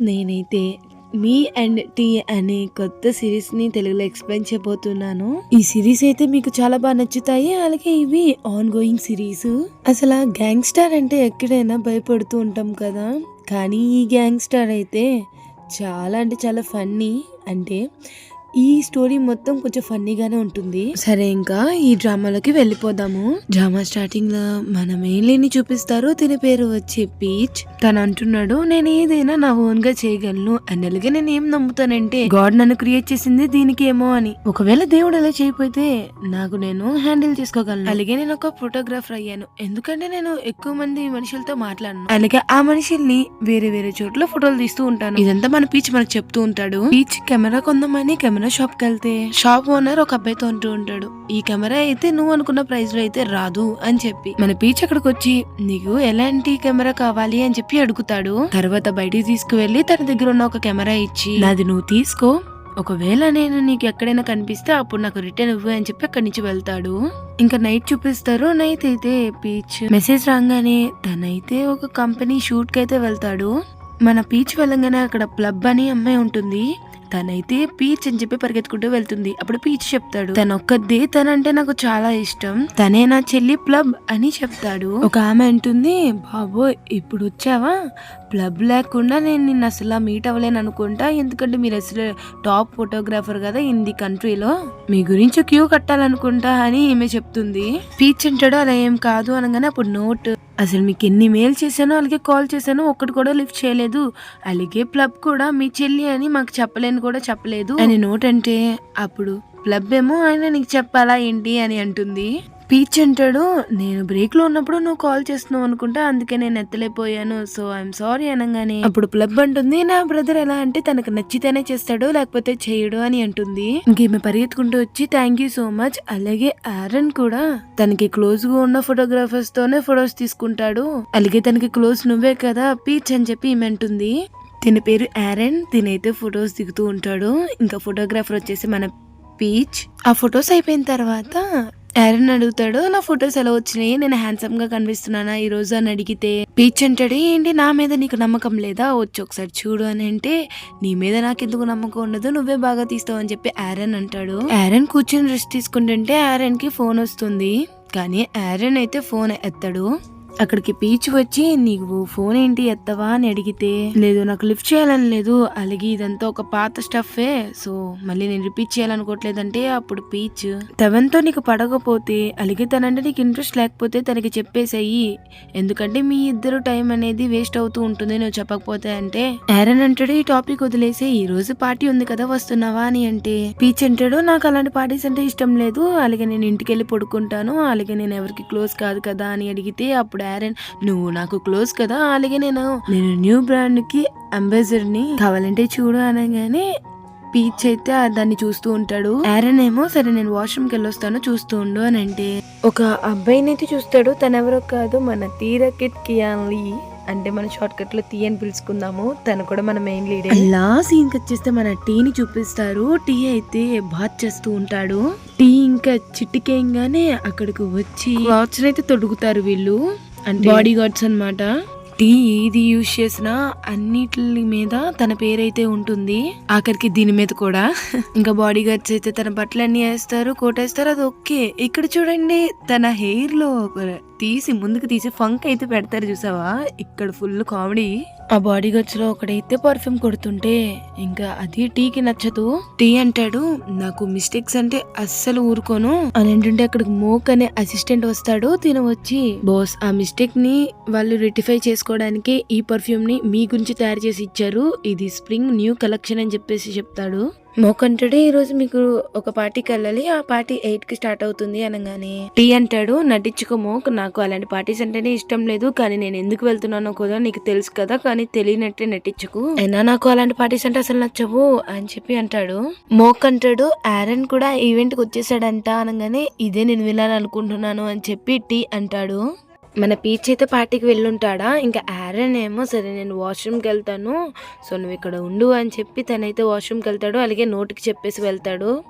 నేనైతే me and tea అనే కొత్త సిరీస్ని తెలుగులో ఎక్స్ప్లెయిన్ చేయబోతున్నాను. ఈ సిరీస్ అయితే మీకు చాలా బాగా నచ్చుతాయి. అలాగే ఇవి ఆన్ గోయింగ్ సిరీస్. అసలు గ్యాంగ్స్టార్ అంటే ఎక్కడైనా భయపడుతూ ఉంటాం కదా. కానీ ఈ గ్యాంగ్స్టార్ అయితే చాలా అంటే చాలా ఫన్నీ. అంటే ఈ స్టోరీ మొత్తం కొంచెం ఫన్నీగానే ఉంటుంది. సరే ఇంకా ఈ డ్రామాలోకి వెళ్ళిపోదాము. డ్రామా స్టార్టింగ్లో మన మెయిన్లీని చూపిస్తారు తిని పేరు వచ్చి పీచ్. తను అంటున్నాడు నేను ఏదైనా నా ఓన్గా చేయగలను. అండ్ అలాగే నేను ఏం నమ్ముతానంటే గాడ్ నన్ను క్రియేట్ చేసింది దీనికి ఏమో అని. ఒకవేళ దేవుడు అలా చేయకపోతే నాకు నేను హ్యాండిల్ చేసుకోగలను. అలాగే నేను ఒక ఫోటోగ్రాఫర్ అయ్యాను. ఎందుకంటే నేను ఎక్కువ మంది మనుషులతో మాట్లాడను. అలాగే ఆ మనుషుల్ని వేరే వేరే చోట్ల ఫోటోలు తీస్తూ ఉంటాను. ఇదంతా మన పీచ్ మనకు చెప్తూ ఉంటాడు. పీచ్ కెమెరా కొందామని కెమెరా కెమెరా షాప్కి వెళ్తే? షాప్ ఓనర్ ఒక అబ్బాయితో అంటూ ఉంటాడు. ఈ కెమెరా అయితే నువ్వు అనుకున్న ప్రైస్లో అయితే రాదు అని చెప్పి. మన పీచ్ అక్కడికి వచ్చి నీకు ఎలాంటి కెమెరా కావాలి? అని చెప్పి అడుగుతాడు. తర్వాత బయటికి తీసుకువెళ్ళి తన దగ్గర ఉన్న ఒక కెమెరా ఇచ్చి నాది నువ్వు తీసుకో. ఒకవేళ నేను నీకు ఎక్కడైనా కనిపిస్తే అప్పుడు నాకు రిటర్న్ ఇవ్వు అని చెప్పి అక్కడి నుంచి వెళ్తాడు. ఇంకా నైట్ చూపిస్తారు. నైట్ అయితే పీచ్ మెసేజ్ రాగానే తనైతే ఒక కంపెనీ షూట్కి అయితే వెళ్తాడు. మన పీచ్ వెళ్ళంగానే అక్కడ ప్లబ్ అని అమ్మాయి ఉంటుంది. తనైతే పీచ్ అని చెప్పి పరిగెత్తుకుంటూ వెళ్తుంది. అప్పుడు పీచ్ చెప్తాడు తన ఒక్కదే తనంటే నాకు చాలా ఇష్టం. తనే నా చెల్లి ప్లబ్ అని చెప్తాడు. ఒక ఆమె అంటుంది బాబో ఇప్పుడు వచ్చావా? ప్లబ్ లేకుండా నేను నిన్ను అసలు మీట్ అవ్వలేను అనుకుంటా. ఎందుకంటే మీరు అసలు టాప్ ఫోటోగ్రాఫర్ కదా ఇన్ ది కంట్రీలో మీ గురించి క్యూ కట్టాలనుకుంటా అని ఈమె చెప్తుంది. పీచ్ అంటాడు అలా ఏం కాదు అనగానే అప్పుడు నోట్ అసలు మీకు ఎన్ని మెయిల్ చేశానో అలాగే కాల్ చేశానో ఒక్కటి కూడా లిఫ్ట్ చేయలేదు. అలాగే ప్లబ్ కూడా మీ చెల్లి అని మాకు చెప్పలేని కూడా చెప్పలేదు. అని నోట్ అంటే అప్పుడు ప్లబ్ ఏమో ఆయన నీకు చెప్పాలా ఏంటి? అని అంటుంది. పీచ్ అంటాడు. నేను బ్రేక్లో ఉన్నప్పుడు నువ్వు కాల్ చేస్తున్నావు అనుకుంటా అందుకే నేను ఎత్తలేకపోయాను. సో ఐఎమ్ సారీ అనగానే అప్పుడు ప్లబ్ అంటుంది నా బ్రదర్ ఎలా అంటే తనకు నచ్చితేనే చేస్తాడు లేకపోతే చేయడు అని అంటుంది. ఇంకేమి పరిగెత్తుకుంటూ వచ్చి థ్యాంక్ యూ సో మచ్ అలాగే ఆరన్ కూడా తనకి క్లోజ్గా ఉన్న ఫోటోగ్రాఫర్స్ తోనే ఫొటోస్ తీసుకుంటాడు. అలాగే తనకి క్లోజ్ నువ్వే కదా పీచ్ అని చెప్పి ఈమె అంటుంది. తిన పేరు ఆరన్ తినైతే ఫొటోస్ దిగుతూ ఉంటాడు. ఇంకా ఫోటోగ్రాఫర్ వచ్చేసి మన పీచ్. ఆ ఫొటోస్ అయిపోయిన తర్వాత ఆరన్ అడుగుతాడు నా ఫొటోస్ ఎలా వచ్చినాయి? నేను హ్యాండ్సమ్గా కనిపిస్తున్నానా? ఈ రోజు అని అడిగితే పీచ్ అంటాడు ఏంటి నా మీద నీకు నమ్మకం లేదా? వచ్చి ఒకసారి చూడు అని అంటే నీ మీద నాకు ఎందుకు నమ్మకం ఉండదు? నువ్వే బాగా తీస్తావు అని చెప్పి ఆరన్ అంటాడు. ఆరన్ కూర్చొని రెస్ట్ తీసుకుంటుంటే ఆరన్ ఫోన్ వస్తుంది. కానీ ఆరన్ అయితే ఫోన్ ఎత్తాడు. అక్కడికి పీచ్ వచ్చి నీకు ఫోన్ ఏంటి ఎత్తవా? అని అడిగితే లేదు నాకు లిఫ్ట్ చేయాలని లేదు. అలాగే ఇదంతా ఒక పాత స్టఫే సో మళ్ళీ నేను రిపీట్ చేయాలనుకోవట్లేదంటే అప్పుడు పీచ్ తవన్తో నీకు పడకపోతే అలాగే తనంటే నీకు ఇంట్రెస్ట్ లేకపోతే తనకి చెప్పేసేయి. ఎందుకంటే మీ ఇద్దరు టైం అనేది వేస్ట్ అవుతూ ఉంటుంది నువ్వు చెప్పకపోతే అంటే. ఆరన్ అంటాడు ఈ టాపిక్ వదిలేసి. ఈ రోజు పార్టీ ఉంది కదా వస్తున్నావా? అని అంటే పీచ్ అంటాడు నాకు అలాంటి పార్టీస్ అంటే ఇష్టం లేదు. అలాగే నేను ఇంటికి వెళ్ళి పడుకుంటాను. అలాగే నేను ఎవరికి క్లోజ్ కాదు కదా? అని అడిగితే అప్పుడు ఆరన్ నువ్వు నాకు క్లోజ్ కదా? అలాగే నేను నేను న్యూ బ్రాండ్కి అంబాసిడర్ని కావాలంటే చూడు అనగానే పీచ్ అయితే దాన్ని చూస్తూ ఉంటాడు. ఆరన్ ఏమో సరే నేను వాష్రూమ్కి వెళ్ళొస్తాను చూస్తూ ఉండు అని అంటే ఒక అబ్బాయిని అయితే చూస్తాడు. తనెవరో కాదు మన తీరకెట్ కియాన్లీ అంటే మన షార్ట్ కట్లో టీ అని పిలుచుకుందాము. తను కూడా మన మెయిన్ లీడర్ అలా సీన్ వచ్చేస్తే మన టీని చూపిస్తారు. టీ అయితే బాత్ చేస్తూ ఉంటాడు. టీ ఇంకా చిటికేయంగానే అక్కడికి వచ్చి క్లాత్స్ అయితే తొడుగుతారు వీళ్ళు. బాడీ గార్డ్స్ అన్నమాట. టీ ఏది యూజ్ చేసినా అన్నిటి మీద తన పేరైతే ఉంటుంది. ఆఖరికి దీని మీద కూడా. ఇంకా బాడీ గార్డ్స్ అయితే తన బట్టలన్నీ వేస్తారు కోట్ వేస్తారు అది ఓకే. ఇక్కడ చూడండి తన హెయిర్లో తీసి ముందుకు తీసి ఫంక్ అయితే పెడతారు చూసావా? ఇక్కడ ఫుల్ కామెడీ ఆ బాడీ గర్డ్స్లో ఒకడైతే పర్ఫ్యూమ్ కొడుతుంటే ఇంకా అది టీకి నచ్చదు. టీ అంటాడు నాకు మిస్టేక్స్ అంటే అస్సలు ఊరుకోను. అని ఏంటంటే అక్కడికి మోక్ అనే అసిస్టెంట్ వస్తాడు తిన వచ్చి బాస్ ఆ మిస్టేక్ని వాళ్ళు రెటిఫై చేసుకోవడానికి ఈ పర్ఫ్యూమ్ని మీ గురించి తయారు చేసి ఇచ్చారు. ఇది స్ప్రింగ్ న్యూ కలెక్షన్ అని చెప్పేసి చెప్తాడు. మోక్ ఈరోజు మీకు ఒక పార్టీకి వెళ్ళాలి. ఆ పార్టీ ఎయిట్కి స్టార్ట్ అవుతుంది అనగానే టీ అంటాడు. నటించుకో మోక్. నాకు అలాంటి పార్టీస్ అంటేనే ఇష్టం లేదు. కానీ నేను ఎందుకు వెళ్తున్నానో కూడా నీకు తెలుసు కదా. కానీ తెలియనట్టే నటించుకు. అయినా నాకు అలాంటి పార్టీస్ అంటే అసలు నచ్చవు అని చెప్పి అంటాడు. మోక్ అంటాడు. ఆరన్ కూడా ఈవెంట్కి వచ్చేసాడంట అనగానే ఇదే నేను వినాలనుకుంటున్నాను అని చెప్పి టీ అంటాడు. మన పీచ్ అయితే పార్టీకి వెళ్ళుంటాడా? ఇంకా ఆరన్ ఏమో సరే నేను వాష్రూమ్కి వెళ్తాను. సో నువ్వు ఇక్కడ ఉండు అని చెప్పి తనైతే వాష్రూమ్కి వెళ్తాడు. అలాగే నోటికి చెప్పేసి వెళ్తాడు.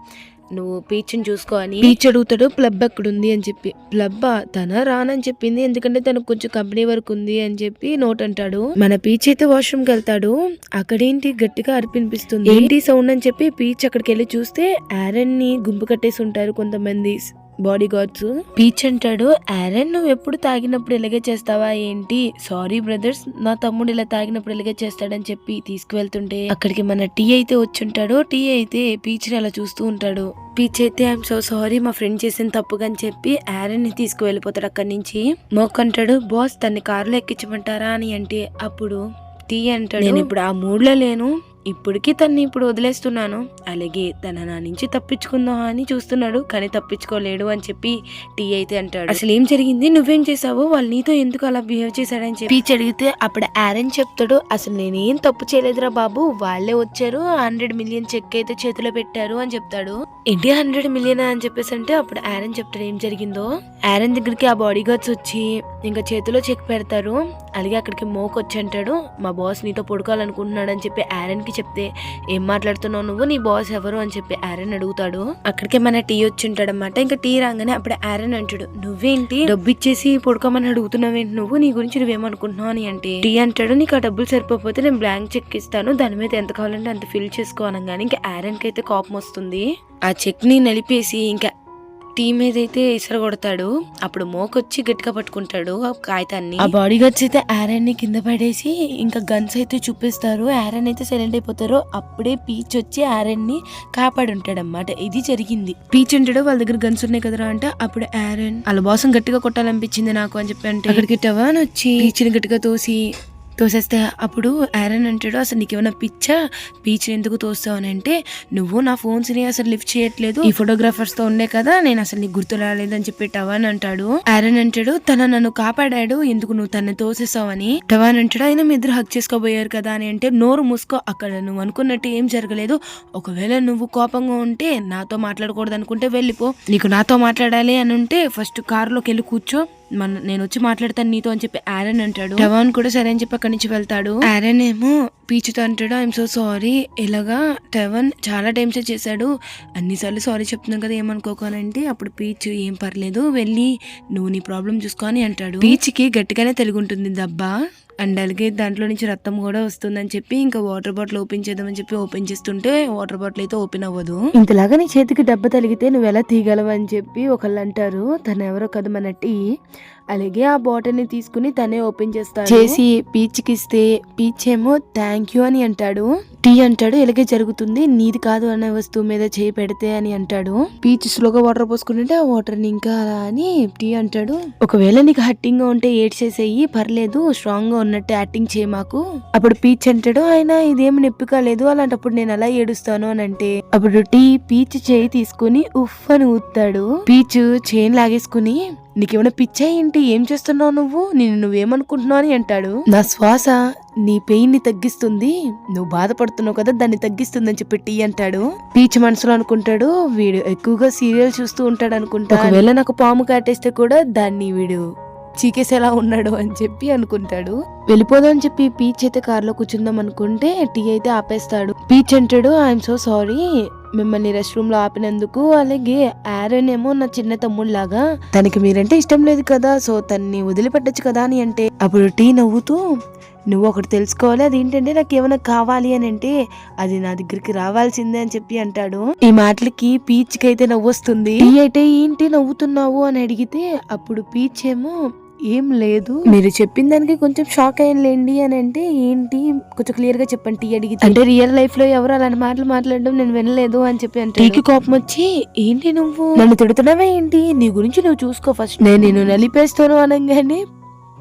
నువ్వు పీచ్ని చూసుకో అని. పీచ్ అడుగుతాడు ప్లబ్ ఎక్కడుంది? అని చెప్పి. ప్లబ్ తన రానని చెప్పింది. ఎందుకంటే తనకు కొంచెం కంపెనీ వర్క్ ఉంది అని చెప్పి నోట్ అంటాడు. మన పీచ్ అయితే వాష్రూమ్కి వెళ్తాడు. అక్కడేంటి గట్టిగా అరిపినిపిస్తుంది ఏంటి సౌండ్ అని చెప్పి పీచ్ అక్కడికి వెళ్ళి చూస్తే ఆరన్ని గుంపు కట్టేసి ఉంటారు కొంతమంది. బాడీ గార్డ్స్ పీచ్ అంటాడు. ఆరన్ నువ్వు ఎప్పుడు తాగినప్పుడు ఇలాగే చేస్తావా? ఏంటి? సారీ బ్రదర్స్ నా తమ్ముడు ఇలా తాగినప్పుడు ఇలాగే చేస్తాడని చెప్పి తీసుకువెళ్తుంటే అక్కడికి మన టీ అయితే వచ్చుంటాడు. టీ అయితే పీచ్ని అలా చూస్తూ ఉంటాడు. పీచ్ అయితే ఐఎమ్ సో సారీ మా ఫ్రెండ్ చేసిన తప్పుగా అని చెప్పి ఆరన్ని తీసుకువెళ్ళిపోతాడు అక్కడి నుంచి. మోక్ అంటాడు బాస్ తన్ని కారులో ఎక్కించమంటారా? అని అంటే అప్పుడు టీ అంటాడు. నేను ఇప్పుడు ఆ మూడ్లో లేను. ఇప్పటికీ తన్ని ఇప్పుడు వదిలేస్తున్నాను. అలాగే తన నా నుంచి తప్పించుకుందాం అని చూస్తున్నాడు. కానీ తప్పించుకోలేడు అని చెప్పి టీ అయితే అంటాడు. అసలు ఏం జరిగింది? నువ్వేం చేసావు వాళ్ళు నీతో ఎందుకు అలా బిహేవ్ చేశాడని చెప్పి. పీచ్ అడిగితే అప్పుడు ఆరన్ చెప్తాడు. అసలు నేనేం తప్పు చేయలేదురా బాబు. వాళ్ళే వచ్చారు. హండ్రెడ్ మిలియన్ చెక్ అయితే చేతిలో పెట్టారు అని చెప్తాడు. ఏంటి హండ్రెడ్ మిలియన్ అని చెప్పేసి అంటే అప్పుడు ఆరన్ చెప్తాడు ఏం జరిగిందో. ఆరన్ దగ్గరికి ఆ బాడీ గార్డ్స్ వచ్చి ఇంకా చేతిలో చెక్ పెడతారు. అలాగే అక్కడికి మోక్ వచ్చి అంటాడు. మా బాస్ నీతో పడుకోవాలనుకుంటున్నాడు అని చెప్పి ఆరన్ కి చెప్తే ఏం మాట్లాడుతున్నావు నువ్వు? నీ బాస్ ఎవరు? అని చెప్పి ఆరన్ అడుగుతాడు. అక్కడికే మన టీ వచ్చి ఉంటాడనమాట ఇంకా టీ రాగానే అప్పుడు ఆరన్ అంటాడు నువ్వేంటి? డబ్బు ఇచ్చేసి పడుకోమని అడుగుతున్నావేంటి నువ్వు? నీ గురించి నువ్వేమనుకుంటున్నావు అని అంటే టీ అంటాడు. నీకు ఆ డబ్బులు సరిపోతే నేను బ్లాంక్ చెక్ ఇస్తాను. దాని మీద ఎంత కావాలంటే అంత ఫిల్ చేసుకోనగానే ఇంకా ఆరన్కి అయితే కోపం వస్తుంది. ఆ చెక్ని నలిపేసి ఇంకా టీ మీద అయితే ఇసర కొడతాడు అప్పుడు మోకొచ్చి గట్టిగా పట్టుకుంటాడు ఆ కాగితాన్ని. ఆ బాడీ గార్డ్స్ అయితే ఆరన్ని కింద పడేసి ఇంకా గన్స్ అయితే చూపిస్తారు. ఆరన్ అయితే సైలెంట్ అయిపోతారు. అప్పుడే పీచ్ వచ్చి ఆరన్ని కాపాడి ఉంటాడు అనమాట ఇది జరిగింది. పీచ్ ఉంటాడు వాళ్ళ దగ్గర గన్స్ ఉన్నాయి కదరా అంటే. అప్పుడు ఆరన్ వాళ్ళ బాసం గట్టిగా కొట్టాలనిపించింది నాకు అని చెప్పి అంటే అక్కడికి టవాన్ వచ్చి పీచ్ని గట్టిగా తోసి తోసేస్తే అప్పుడు ఆరన్ అంటాడు అసలు నీకేమైనా పిచ్చా? బీచ్ ఎందుకు తోస్తావు? అని అంటే నువ్వు నా ఫోన్స్ని అసలు లిఫ్ట్ చేయట్లేదు. ఈ ఫోటోగ్రాఫర్స్తో ఉండే కదా నేను అసలు నీకు గుర్తు రాలేదని చెప్పి టవాన్ అంటాడు. ఆరన్ అంటాడు తన నన్ను కాపాడాడు ఎందుకు నువ్వు తన్ని తోసేసావని టవాన్ అంటాడు ఆయన మీ ఇద్దరు హక్ చేసుకోబోయారు కదా అని అంటే నోరు మూసుకో అక్కడ నువ్వు అనుకున్నట్టు ఏం జరగలేదు. ఒకవేళ నువ్వు కోపంగా ఉంటే నాతో మాట్లాడకూడదు అనుకుంటే వెళ్ళిపో. నీకు నాతో మాట్లాడాలి అని ఉంటే ఫస్ట్ కారులోకి వెళ్ళి కూర్చో. మన నేను వచ్చి మాట్లాడతాను నీతో అని చెప్పి ఆరన్ అంటాడు. టవాన్ కూడా సరే అని చెప్పి అక్కడి నుంచి వెళ్తాడు. ఆరన్ ఏమో పీచుతో అంటాడు ఐఎమ్ సో సారీ ఇలాగా టెవన్ చాలా టైమ్స్ చేశాడు. అన్నిసార్లు సారీ చెప్తున్నాను కదా ఏమనుకోకానంటే అప్పుడు పీచ్ ఏం పర్లేదు వెళ్ళి నువ్వు నీ ప్రాబ్లం చూసుకో అని అంటాడు. పీచ్కి గట్టిగానే తెలుగుంటుంది దబ్బా అండ్ అలాగే దాంట్లో నుంచి రక్తం కూడా వస్తుందని చెప్పి ఇంకా వాటర్ బాటిల్ ఓపెన్ చేద్దామని చెప్పి ఓపెన్ చేస్తుంటే వాటర్ బాటిల్ అయితే ఓపెన్ అవ్వదు. ఇంతలాగా నీ చేతికి దెబ్బ తగిలితే నువ్వు ఎలా తీయగలవు అని చెప్పి ఒకళ్ళు అంటారు. తను ఎవరో కదా మన టీ. అలాగే ఆ బాటిల్ని తీసుకుని తనే ఓపెన్ చేస్తాడు. చేసి పీచ్కి ఇస్తే పీచ్ ఏమో థ్యాంక్ యూ అని అంటాడు. టీ అంటాడు ఇలాగే జరుగుతుంది. నీది కాదు అనే వస్తువు మీద చేయి పెడితే అని అంటాడు. పీచ్ స్లోగా వాటర్ పోసుకుంటుంటే ఆ వాటర్ని ఇంకా అలా అని టీ అంటాడు. ఒకవేళ నీకు హట్టింగ్గా ఉంటే ఏడ్చేసేయి పర్లేదు స్ట్రాంగ్గా ఉన్నట్టు యాక్టింగ్ చేయి మాకు. అప్పుడు పీచ్ అంటాడు ఆయన ఇదేమి నొప్పి కాలేదు అలాంటప్పుడు నేను అలా ఏడుస్తాను? అని అంటే అప్పుడు టీ పీచ్ చేయి తీసుకుని ఉఫ్ అని ఊతాడు పీచ్ చైన్ లాగేసుకుని నీకేమైనా పిచ్చా ఏంటి? ఏం చేస్తున్నావు నువ్వు? నేను నువ్వేమనుకుంటున్నావు? అని అంటాడు. నా శ్వాస నీ పెయిన్ని తగ్గిస్తుంది నువ్వు బాధపడుతున్నావు కదా దాన్ని తగ్గిస్తుందని చెప్పి టీ అంటాడు. పీచ్ మనసులో అనుకుంటాడు వీడు ఎక్కువగా సీరియల్ చూస్తూ ఉంటాడు అనుకుంటా ఒకవేళ నాకు పాము కాటేస్తే కూడా దాన్ని వీడు చీకేసేలా ఉన్నాడు అని చెప్పి అనుకుంటాడు. వెళ్ళిపోదాం అని చెప్పి పీచ్ అయితే కారులో కూర్చుందాం అనుకుంటే టీ అయితే ఆపేస్తాడు. పీచ్ అంటాడు ఐఎమ్ సో సారీ. మిమ్మల్ని రెస్ట్ రూమ్లో ఆపినందుకు అలాగే ఆరన్ ఏమో నా చిన్న తమ్ముడు లాగా తనకి మీరంటే ఇష్టం లేదు కదా సో తన్ని వదిలిపెట్టచ్చు కదా అని అంటే. అప్పుడు టీ నవ్వుతూ నువ్వు ఒకటి తెలుసుకోవాలి అది ఏంటంటే నాకు ఏమైనా కావాలి అని అంటే అది నా దగ్గరికి రావాల్సిందే అని చెప్పి అంటాడు. ఈ మాటలకి పీచ్కి అయితే నవ్వొస్తుంది అయితే ఏంటి నవ్వుతున్నావు అని అడిగితే అప్పుడు పీచ్ ఏమో ఏం లేదు. మీరు చెప్పిన దానికి కొంచెం షాక్ అయ్యండి అని అంటే ఏంటి? కొంచెం క్లియర్గా చెప్పండి టీ అడిగితే. అంటే రియల్ లైఫ్లో ఎవరు అలాంటి మాటలు మాట్లాడడం నేను వినలేదు అని చెప్పి అంటే టీకి కోపం వచ్చి ఏంటి నువ్వు? నన్ను తిడుతున్నావా ఏంటి? నీ గురించి నువ్వు చూసుకో ఫస్ట్. నేను నిన్ను నలిపేస్తాను అనగానే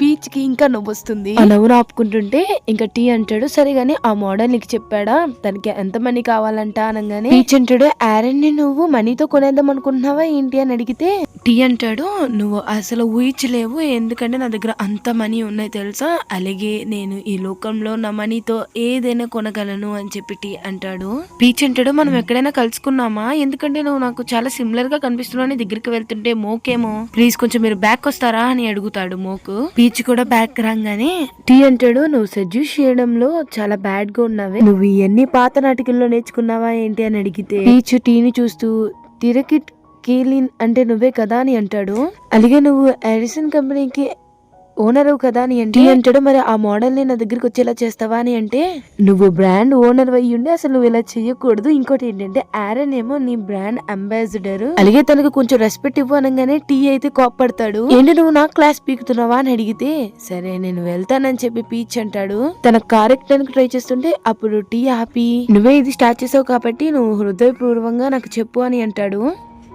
పీచ్కి ఇంకా నవ్వు వస్తుంది ఆ నవ్వును ఆపుకుంటుంటే ఇంకా టీ అంటాడు సరే గాని ఆ మోడల్ నీకు చెప్పాడా? తనకి ఎంత మనీ కావాలంట అనగానే పీచ్ అంటాడు ఆరన్ని నువ్వు మనీతో కొనేద్దాం అనుకుంటున్నావా ఏంటి? అని అడిగితే టీ అంటాడు నువ్వు అసలు ఊహించలేవు ఎందుకంటే నా దగ్గర అంత మనీ ఉన్నాయి తెలుసా? అలాగే నేను ఈ లోకంలో నా మనీతో ఏదైనా కొనగలను అని చెప్పి టీ అంటాడు. పీచ్ అంటాడు మనం ఎక్కడైనా కలుసుకున్నామా? ఎందుకంటే నువ్వు నాకు చాలా సిమిలర్గా కనిపిస్తున్నావు దగ్గరికి వెళ్తుంటే మోకేమో. ప్లీజ్ కొంచెం మీరు బ్యాక్ వస్తారా? అని అడుగుతాడు మోకు. పీచ్ కూడా బ్యాక్ రాగానే టీ అంటాడు నువ్వు సజెస్ట్ చేయడంలో చాలా బ్యాడ్గా ఉన్నావే. నువ్వు ఇవన్నీ పాత నాటికల్లో నేర్చుకున్నావా ఏంటి? అని అడిగితే పీచ్ టీని చూస్తూ తిరకిట్ కీలిన్ అంటే నువ్వే కదా? అని అంటాడు. అలాగే నువ్వు ఎడిసన్ కంపెనీకి ఓనర్ కదా అని అంటే అంటాడు మరి ఆ మోడల్ని నా దగ్గరికి వచ్చేలా చేస్తావా? అని అంటే నువ్వు బ్రాండ్ ఓనర్ అయ్యి ఉండి అసలు నువ్వు ఇలా చేయకూడదు ఇంకోటి ఏంటంటే ఆరన్ ఏమో నీ బ్రాండ్ అంబాసిడర్. అలాగే తనకు కొంచెం రెస్పెక్ట్ ఇవ్వు అనగానే టీ అయితే కోప్పడతాడు. ఏంటి నువ్వు నా క్లాస్ పీకుతున్నావా అని అడిగితే సరే నేను వెళ్తానని చెప్పి పీచ్ అంటాడు. తన కార్ ఎక్కడానికి ట్రై చేస్తుంటే అప్పుడు టీ ఆపి నువ్వే ఇది స్టార్ట్ చేసావు కాబట్టి నువ్వు హృదయపూర్వకంగా నాకు చెప్పు అని అంటాడు.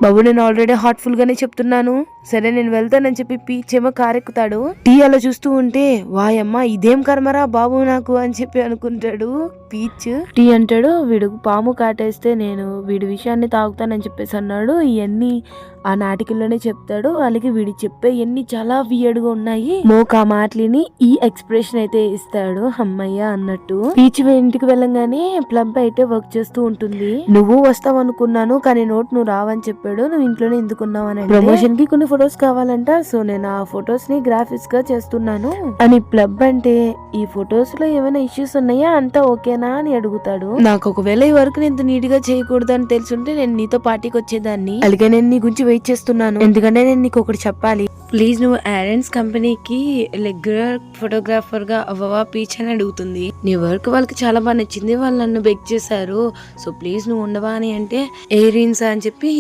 బాబు నేను ఆల్రెడీ హార్ట్ఫుల్ గానే చెప్తున్నాను. సరే నేను వెళ్తానని చెప్పి పీచ్ కారెక్కుతాడు. టీ అలా చూస్తూ ఉంటే వాయమ్మ ఇదేం కర్మరా బాబు నాకు? అని చెప్పి అనుకుంటాడు పీచ్. టీ అంటాడు వీడు పాము కాటేస్తే నేను వీడి విషయాన్ని తాగుతానని చెప్పేసి అన్నాడు. ఇవన్నీ ఆ నాటికల్లోనే చెప్తాడు. అలాగే వీడి చెప్పే ఎన్ని చాలా వియర్డ్గా ఉన్నాయి. మోక ఆ మాటలిని ఈ ఎక్స్ప్రెషన్ అయితే ఇస్తాడు. అమ్మయ్య అన్నట్టు. పీచ్ ఇంటికి వెళ్ళంగానే ప్లబ్ అయితే వర్క్ చేస్తూ ఉంటుంది. నువ్వు వస్తావు అనుకున్నాను కానీ నోట్ నువ్వు రావని చెప్పాడు. నువ్వు ఇంట్లోనే ఎందుకున్నావు అని ప్రమోషన్కి కొన్ని ఫొటోస్ కావాలంట. సో నేను ఆ ఫొటోస్ని గ్రాఫిక్స్గా చేస్తున్నాను. అని ప్లబ్ అంటే ఈ ఫొటోస్లో ఏమైనా ఇష్యూస్ ఉన్నాయా? అంతా ఓకేనా? అని అడుగుతాడు. నాకు ఒకవేళ ఈ వర్క్ ఇంత నీట్గా చేయకూడదు అని తెలుసుంటే నేను నీతో పార్టీకి వచ్చేదాన్ని. అలాగే నేను నీ గురించి వెయిట్ చేస్తున్నాను. ఎందుకంటే నేను నీకు ఒకటి చెప్పాలి. ప్లీజ్ నువ్వు ఆరెన్స్ కంపెనీకి రెగ్యులర్ ఫోటోగ్రాఫర్గా అవ్వవా పీచ్ అని అడుగుతుంది. నీ వర్క్ వాళ్ళకి చాలా బాగా నచ్చింది. వాళ్ళు నన్ను బెక్ చేశారు. సో ప్లీజ్ నువ్వు ఉండవా అని అంటే ఎయిరీన్స్ అని చెప్పి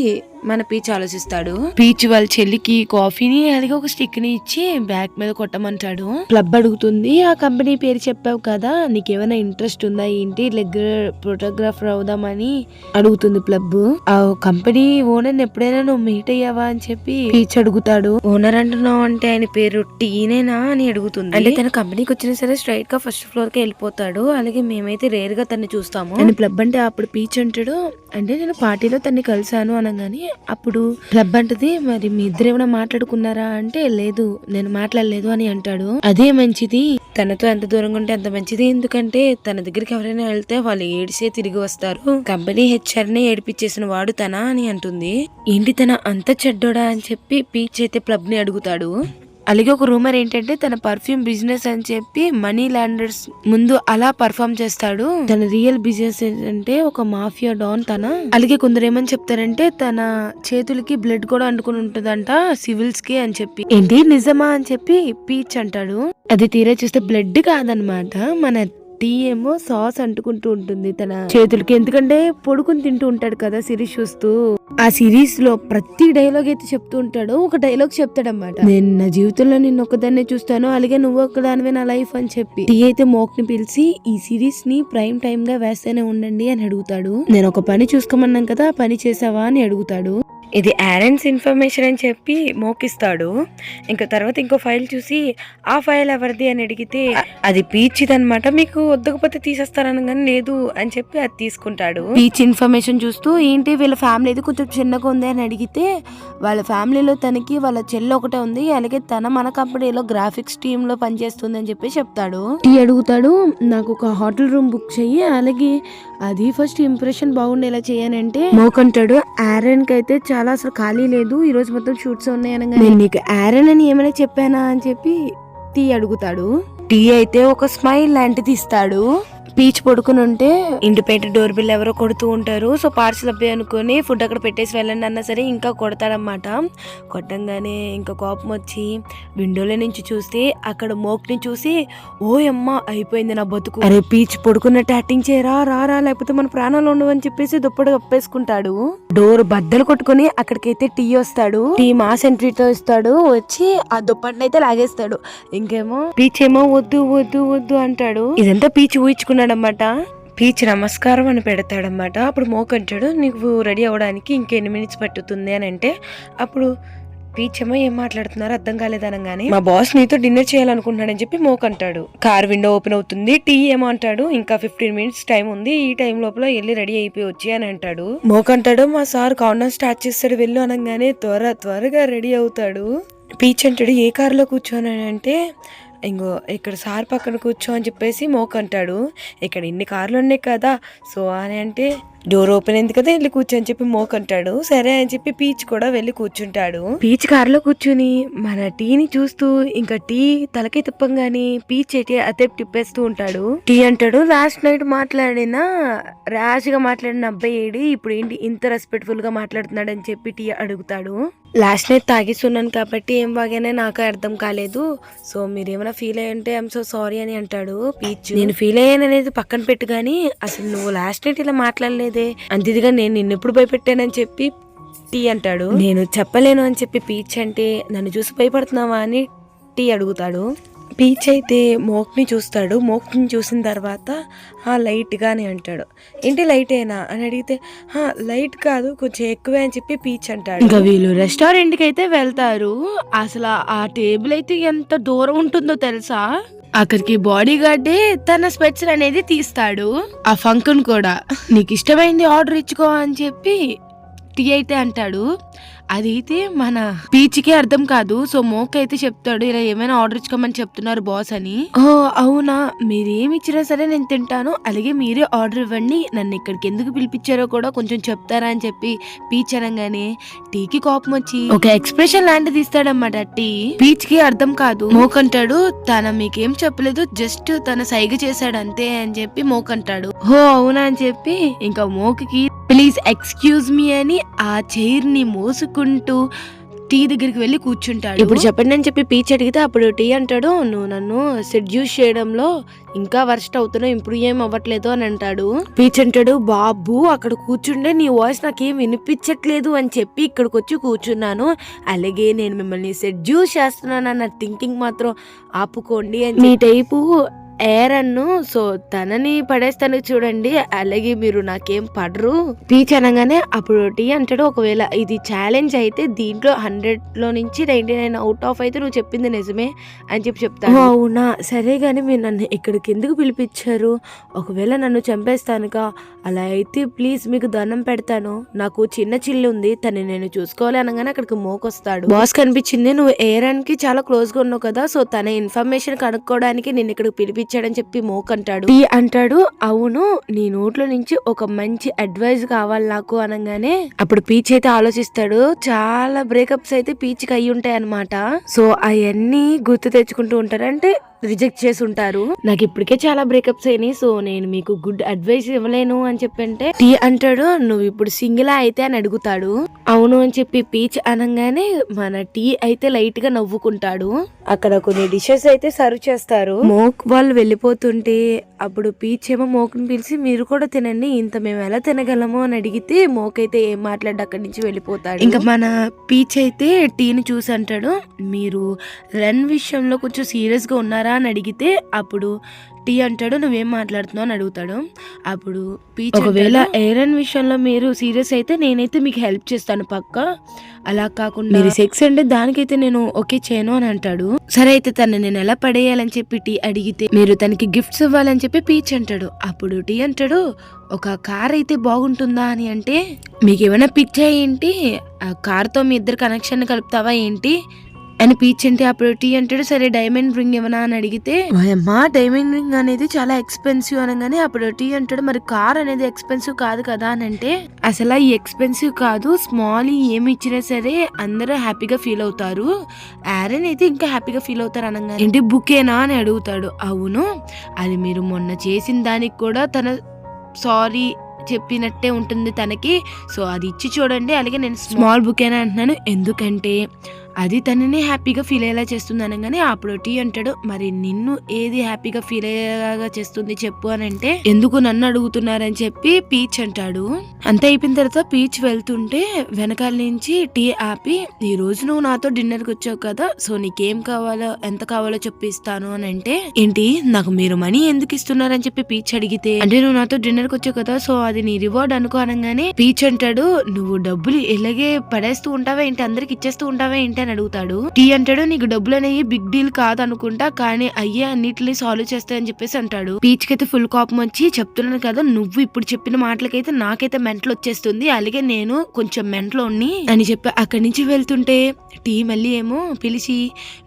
మన పీచ్ ఆలోచిస్తాడు. పీచ్ వాళ్ళ చెల్లికి కాఫీని అలాగే ఒక స్టిక్ని ఇచ్చి బ్యాక్ మీద కొట్టమంటాడు. క్లబ్ అడుగుతుంది ఆ కంపెనీ పేరు చెప్పావు కదా నీకేమైనా ఇంట్రెస్ట్ ఉందా ఏంటి? రెగ్యులర్ ఫోటోగ్రాఫర్ అవుదామని అడుగుతుంది క్లబ్. ఆ కంపెనీ ఓనర్ ఎప్పుడైనా నువ్వు మీట్ అయ్యావా? అని చెప్పి పీచ్ అడుగుతాడు. ఓనర్ అంటున్నావు అంటే ఆయన పేరు టీనేనా? అని అడుగుతుంది. అంటే తన కంపెనీకి వచ్చినా సరే స్ట్రైట్గా ఫస్ట్ ఫ్లోర్కి వెళ్ళిపోతాడు. అలాగే మేమైతే రేర్గా తన్ని చూస్తాము. అని క్లబ్ అంటే అప్పుడు పీచ్ అంటాడు. అంటే నేను పార్టీలో తన్ని కలిసాను అనగానే అప్పుడు క్లబ్ అంటది మరి మీ ఇద్దరు ఏమైనా మాట్లాడుకున్నారా? అంటే లేదు నేను మాట్లాడలేదు అని అంటాడు. అదే మంచిది. తనతో ఎంత దూరంగా ఉంటే అంత మంచిది. ఎందుకంటే తన దగ్గరికి ఎవరైనా వెళ్తే వాళ్ళు ఏడిసే తిరిగి వస్తారు. కంపెనీ హెచ్ఆర్ నే ఏడిపించేసిన వాడు తన? అని అంటుంది. ఏంటి తన అంత చెడ్డోడా? అని చెప్పి పీచ్ అయితే క్లబ్ని అడుగుతాడు. అలాగే ఒక రూమర్ ఏంటంటే తన పర్ఫ్యూమ్ బిజినెస్ అని చెప్పి మనీ లాండర్స్ ముందు అలా పర్ఫామ్ చేస్తాడు. తన రియల్ బిజినెస్ ఏంటంటే ఒక మాఫియా డాన్ తన. అలాగే కొందరు ఏమని చెప్తారంటే తన చేతులకి బ్లడ్ కూడా అంటుకుని ఉంటుందంట సివిల్స్కి అని చెప్పి. ఏంటి నిజమా అని చెప్పి పీచ్ అంటాడు. అది తీరా చూస్తే బ్లడ్ కాదనమాట మన టీ ఏమో సాస్ అంటుకుంటూ ఉంటుంది తన చేతులకి. ఎందుకంటే పొడుకుని తింటూ ఉంటాడు కదా సిరీస్ చూస్తూ. ఆ సిరీస్లో ప్రతి డైలాగ్ అయితే చెప్తూ ఉంటాడు. ఒక డైలాగ్ చెప్తాడన్నమాట. నేను నా జీవితంలో నిన్ను ఒక్కదాన్నే చూస్తాను. అలాగే నువ్వు ఒక్కదానివే నా లైఫ్ అని చెప్పి. టీ అయితే మోక్ని పిలిచి ఈ సిరీస్ని ప్రైమ్ టైమ్గా వేస్తూనే ఉండండి అని అడుగుతాడు. నేను ఒక పని చూసుకోమన్నాను కదా ఆ పని చేసావా అని అడుగుతాడు. ఇది ఆరెన్స్ ఇన్ఫర్మేషన్ అని చెప్పి మోకిస్తాడు. ఇంకా తర్వాత ఇంకో ఫైల్ చూసి ఆ ఫైల్ ఎవరిది? అని అడిగితే అది పీచిది అనమాట మీకు వద్దకపోతే తీసేస్తారని కానీ లేదు అని చెప్పి అది తీసుకుంటాడు. పీచ్ ఇన్ఫర్మేషన్ చూస్తూ ఏంటి వీళ్ళ ఫ్యామిలీ ఇది కొంచెం చిన్నగా ఉంది? అని అడిగితే వాళ్ళ ఫ్యామిలీలో తనకి వాళ్ళ చెల్లి ఒకటే ఉంది. అలాగే తన మన కంపెనీలో గ్రాఫిక్స్ టీమ్లో పనిచేస్తుంది అని చెప్పి చెప్తాడు. టీ అడుగుతాడు నాకు ఒక హోటల్ రూమ్ బుక్ చెయ్యి. అలాగే అది ఫస్ట్ ఇంప్రెషన్ బాగుండేలా చేయనంటే మోకంటాడు. ఆరన్కి అయితే చాలా అసలు ఖాళీ లేదు. ఈ రోజు మొత్తం షూట్స్ ఉన్నాయి అనగా నేను నీకు ఆరన్ అని ఏమైనా చెప్పానా అని చెప్పి టీ అడుగుతాడు. టీ అయితే ఒక స్మైల్ లాంటిది ఇస్తాడు. పీచ్ పడుకుని ఉంటే ఇంటి బయట డోర్ బిల్ ఎవరో కొడుతూ ఉంటారు. సో పార్సల్ అబ్బాయి అనుకొని ఫుడ్ అక్కడ పెట్టేసి వెళ్ళండి అన్నా సరే ఇంకా కొడతాడనమాట కొట్టంగానే ఇంకా కోపం వచ్చి విండోలో నుంచి చూస్తే అక్కడ మోక్ని చూసి ఓ అమ్మ అయిపోయింది నా బతుకు. అరే పీచ్ పడుకున్నట్టు యాక్టింగ్ చేయరా రా రా లేకపోతే మన ప్రాణాలు ఉండవని చెప్పేసి దుప్పటి కప్పేసుకుంటాడు. డోర్ బద్దలు కొట్టుకుని అక్కడికైతే టీ వస్తాడు. టీ మాస్ ఎంట్రీతో ఇస్తాడు. వచ్చి ఆ దుప్పటిని అయితే లాగేస్తాడు. ఇంకేమో పీచ్ ఏమో వద్దు వద్దు వద్దు అంటాడు. ఇదంతా పీచ్ ఊహించుకున్నాడనమాట పీచ్ నమస్కారం అని పెడతాడనమాట అప్పుడు మోక్ అంటాడు నీకు రెడీ అవ్వడానికి ఇంకెన్ని మినిట్స్ పట్టుతుంది? అని అంటే అప్పుడు పీచ్ ఏమో ఏం మాట్లాడుతున్నారు? అర్థం కాలేదనగానే మా బాస్ నీతో డిన్నర్ చేయాలనుకుంటున్నాడని చెప్పి మోక్ అంటాడు కార్ విండో ఓపెన్ అవుతుంది టీ ఏమో అంటాడు. ఇంకా ఫిఫ్టీన్ మినిట్స్ టైం ఉంది ఈ టైం లోపల వెళ్ళి రెడీ అయిపోయి వచ్చి అని అంటాడు. మోక్ అంటాడు మా సార్ కౌంటర్ స్టార్ట్ చేస్తాడు వెళ్ళు అనగానే త్వర త్వరగా రెడీ అవుతాడు. పీచ్ అంటాడు ఏ కారులో కూర్చోనని అంటే ఇంకో ఇక్కడ సార్ పక్కన కూర్చో అని చెప్పేసి మోకంటాడు. ఇక్కడ ఇన్ని కార్లు ఉన్నాయి కదా. సో అని అంటే డోర్ ఓపెన్ అయింది కదా వెళ్ళి కూర్చొని చెప్పి మోక్ అంటాడు సరే అని చెప్పి పీచ్ కూడా వెళ్ళి కూర్చుంటాడు. పీచ్ కారులో కూర్చుని మన టీని చూస్తూ ఇంకా టీ తలకి తిప్పంగాని పీచ్ అయితే అతే తిప్పేస్తూ ఉంటాడు. టీ అంటాడు లాస్ట్ నైట్ మాట్లాడిన ర్యాష్గా మాట్లాడిన అబ్బాయి ఏడి ఇప్పుడు ఏంటి ఇంత రెస్పెక్ట్ఫుల్గా మాట్లాడుతున్నాడు అని చెప్పి టీ అడుగుతాడు. లాస్ట్ నైట్ తాగిస్తున్నాను కాబట్టి ఏం బాగానే నాకు అర్థం కాలేదు. సో మీరు ఏమైనా ఫీల్ అయ్యి ఉంటే ఐఎమ్ సో సారీ అని అంటాడు పీచ్. నేను ఫీల్ అయ్యాను అనేది పక్కన పెట్టు కానీ అసలు నువ్వు లాస్ట్ నైట్ ఇలా మాట్లాడలేదు. అంతేదిగా నేను నిన్ను ఎప్పుడు భయపెట్టానని చెప్పి టీ అంటాడు. నేను చెప్పలేను అని చెప్పి పీచ్ అంటే నన్ను చూసి భయపడుతున్నావా అని టీ అడుగుతాడు. పీచ్ అయితే మోక్ని చూస్తాడు. మోక్ని చూసిన తర్వాత ఆ అంటాడు. ఏంటి లైట్ అయినా అని అడిగితే "హా, లైట్ కాదు కొంచెం ఎక్కువే అని చెప్పి పీచ్ అంటాడు. ఇంకా వీళ్ళు రెస్టారెంట్కి అయితే వెళ్తారు. అసలు ఆ టేబుల్ అయితే ఎంత దూరం ఉంటుందో తెలుసా? అక్కడికి బాడీ గార్డే తన స్పెట్స్ అనేది తీస్తాడు. ఆ ఫంక్షన్ కూడా నీకు ఇష్టమైంది ఆర్డర్ ఇచ్చుకో అని చెప్పి టీ అయితే అంటాడు. అదైతే మన పీచ్కి అర్థం కాదు. సో మోక్ అయితే చెప్తాడు ఇలా ఏమైనా ఆర్డర్ ఇచ్చుకోమని చెప్తున్నారు బాస్ అని. ఓ అవునా? మీరేమి ఇచ్చినా సరే నేను తింటాను. అలాగే మీరే ఆర్డర్ ఇవ్వండి. నన్ను ఇక్కడికి ఎందుకు పిలిపించారో కూడా కొంచెం చెప్తారా అని చెప్పి పీచ్ అనగానే టీకి కోపం వచ్చి ఒక ఎక్స్ప్రెషన్ లాంటిది ఇస్తాడన్నమాట టీ. పీచ్కి అర్థం కాదు. మోక్ అంటాడు తన మీకేం చెప్పలేదు జస్ట్ తన సైగ చేశాడు అంతే అని చెప్పి మోక్ అంటాడు. హో అవునా అని చెప్పి ఇంకా మోక్కి ప్లీజ్ ఎక్స్క్యూజ్ మీ అని ఆ చైర్ని మోసుకుంటూ టీ దగ్గరికి వెళ్ళి కూర్చుంటాడు. ఇప్పుడు చెప్పండి అని చెప్పి పీచ్ అడిగితే అప్పుడు టీ అంటాడు నువ్వు నన్ను సెడ్యూస్ చేయడంలో ఇంకా వర్స్ట్ అవుతున్నావు ఇప్పుడు ఏం అవ్వట్లేదు అని అంటాడు. పీచ్ అంటాడు బాబు అక్కడ కూర్చుండే నీ వాయిస్ నాకేం వినిపించట్లేదు అని చెప్పి ఇక్కడికి వచ్చి కూర్చున్నాను. అలాగే నేను మిమ్మల్ని సెడ్యూస్ చేస్తున్నాను అన్న థింకింగ్ మాత్రం ఆపుకోండి అని మీ టైపు ఏరన్ను సో తనని పడేస్తాను చూడండి అలాగే మీరు నాకేం పడరు. పీచ్ అనగానే అప్పుడు టీ అంటాడు ఒకవేళ ఇది ఛాలెంజ్ అయితే దీంట్లో హండ్రెడ్లో నుంచి నైన్టీ నైన్ అవుట్ ఆఫ్ అయితే నువ్వు చెప్పింది నిజమే అని చెప్పి చెప్తాను. అవునా? సరే గానీ మీరు నన్ను ఇక్కడికి ఎందుకు పిలిపించారు? ఒకవేళ నన్ను చంపేస్తానుగా అలా అయితే ప్లీజ్ మీకు దండం పెడతాను. నాకు చిన్న చిల్లు ఉంది తను నేను చూసుకోవాలి అనగానే అక్కడికి మోకొస్తాడు. బాస్ కనిపించింది నువ్వు ఏరాన్కి చాలా క్లోజ్గా ఉన్నావు కదా సో తన ఇన్ఫర్మేషన్ కనుక్కోవడానికి నేను ఇక్కడికి ఇచ్చాడని చెప్పి మోక్ అంటాడు. టీ అంటాడు. అవును నీ నోట్లో నుంచి ఒక మంచి అడ్వైస్ కావాలి నాకు అనగానే అప్పుడు పీచ్ అయితే ఆలోచిస్తాడు. చాలా బ్రేకప్స్ అయితే పీచ్కి అయి ఉంటాయి అనమాట సో అవన్నీ గుర్తు తెచ్చుకుంటూ ఉంటారు అంటే రిజెక్ట్ చేసి ఉంటారు నాకు ఇప్పటికే చాలా బ్రేకప్స్ అయినాయి. సో నేను మీకు గుడ్ అడ్వైస్ ఇవ్వలేను అని చెప్పంటే టీ అంటాడు నువ్వు ఇప్పుడు సింగిల్ అయితే అని అడుగుతాడు. అవును అని చెప్పి పీచ్ అనగానే మన టీ అయితే లైట్గా నవ్వుకుంటాడు. అక్కడ కొన్ని డిషెస్ అయితే సర్వ్ చేస్తారు. మోక్ వాళ్ళు వెళ్ళిపోతుంటే అప్పుడు పీచ్ ఏమో మోక్ని పిలిచి మీరు కూడా తినండి ఇంత మేము ఎలా తినగలము అని అడిగితే మోక్ అయితే ఏం మాట్లాడి అక్కడి నుంచి వెళ్ళిపోతాడు. ఇంకా మన పీచ్ అయితే టీని చూసి అంటాడు మీరు రన్ విషయంలో కొంచెం సీరియస్గా ఉన్నారా అని అడిగితే అప్పుడు టీ అంటాడు నువ్వేం మాట్లాడుతున్నావు? అని అడుగుతాడు. అప్పుడు పీచ్ ఒకవేళ ఎయిరన్ విషయంలో మీరు సీరియస్ అయితే నేనైతే మీకు హెల్ప్ చేస్తాను పక్క. అలా కాకుండా మీరు సెక్స్ అంటే దానికైతే నేను ఓకే చేయను అని అంటాడు. సరే అయితే తను నేను ఎలా పడేయాలని చెప్పి టీ అడిగితే మీరు తనకి గిఫ్ట్స్ ఇవ్వాలని చెప్పి పీచ్ అంటాడు. అప్పుడు టీ అంటాడు ఒక కార్ అయితే బాగుంటుందా? అని అంటే మీకు ఏమైనా పిచ్చా ఏంటి? ఆ కార్తో మీ ఇద్దరు కనెక్షన్ కలుపుతావా ఏంటి? అని పీచ్ అంటే అప్పుడు టీ అంటాడు సరే డైమండ్ రింగ్ ఏమన్నా అని అడిగితే అమ్మా డైమండ్ రింగ్ అనేది చాలా ఎక్స్పెన్సివ్ అనగానే అప్పుడు టీ అంటాడు మరి కార్ అనేది ఎక్స్పెన్సివ్ కాదు కదా? అని అంటే అసలు ఈ ఎక్స్పెన్సివ్ కాదు స్మాల్ ఏమి ఇచ్చినా సరే అందరూ హ్యాపీగా ఫీల్ అవుతారు. ఆరన్ అయితే ఇంకా హ్యాపీగా ఫీల్ అవుతారు అనగా ఏంటి బుకేనా? అని అడుగుతాడు. అవును అది మీరు మొన్న చేసిన దానికి కూడా తన సారీ చెప్పినట్టే ఉంటుంది తనకి. సో అది ఇచ్చి చూడండి అలాగే నేను స్మాల్ బుకేనా అంటున్నాను? ఎందుకంటే అది తనని హ్యాపీగా ఫీల్ అయ్యేలా చేస్తుంది అనగానే అప్పుడు టీ అంటాడు మరి నిన్ను ఏది హ్యాపీగా ఫీల్ అయ్యేలాగా చేస్తుంది చెప్పు అని అంటే ఎందుకు నన్ను అడుగుతున్నారని చెప్పి పీచ్ అంటాడు. అంత అయిపోయిన తర్వాత పీచ్ వెళ్తుంటే వెనకాల నుంచి టీ ఆపి ఈ రోజు నువ్వు నాతో డిన్నర్కి వచ్చావు కదా సో నీకేం కావాలో ఎంత కావాలో చెప్పిస్తాను అని అంటే ఏంటి నాకు మీరు మనీ ఎందుకు ఇస్తున్నారని చెప్పి పీచ్ అడిగితే అంటే నువ్వు నాతో డిన్నర్కి వచ్చావు కదా సో అది నీ రివార్డ్ అనుకో అనగానే పీచ్ అంటాడు నువ్వు డబ్బులు ఇలాగే పడేస్తూ ఉంటావా ఏంటి? అందరికి ఇచ్చేస్తూ ఉంటావా ఏంటి? అని అడుగుతాడు. టీ అంటాడు నీకు డబ్బులు అనేవి బిగ్ డీల్ కాదు అనుకుంటా కానీ అయ్యే అన్నిటిని సాల్వ్ చేస్తాయని చెప్పేసి అంటాడు. పీచ్ కైతే ఫుల్ కోపం వచ్చి చెప్తున్నాను కదా నువ్వు ఇప్పుడు చెప్పిన మాటలకైతే నాకైతే మెంటల్ వచ్చేస్తుంది అలాగే నేను కొంచెం మెంటలోని అని చెప్పి అక్కడి నుంచి వెళ్తుంటే టీ మళ్ళీ ఏమో పిలిచి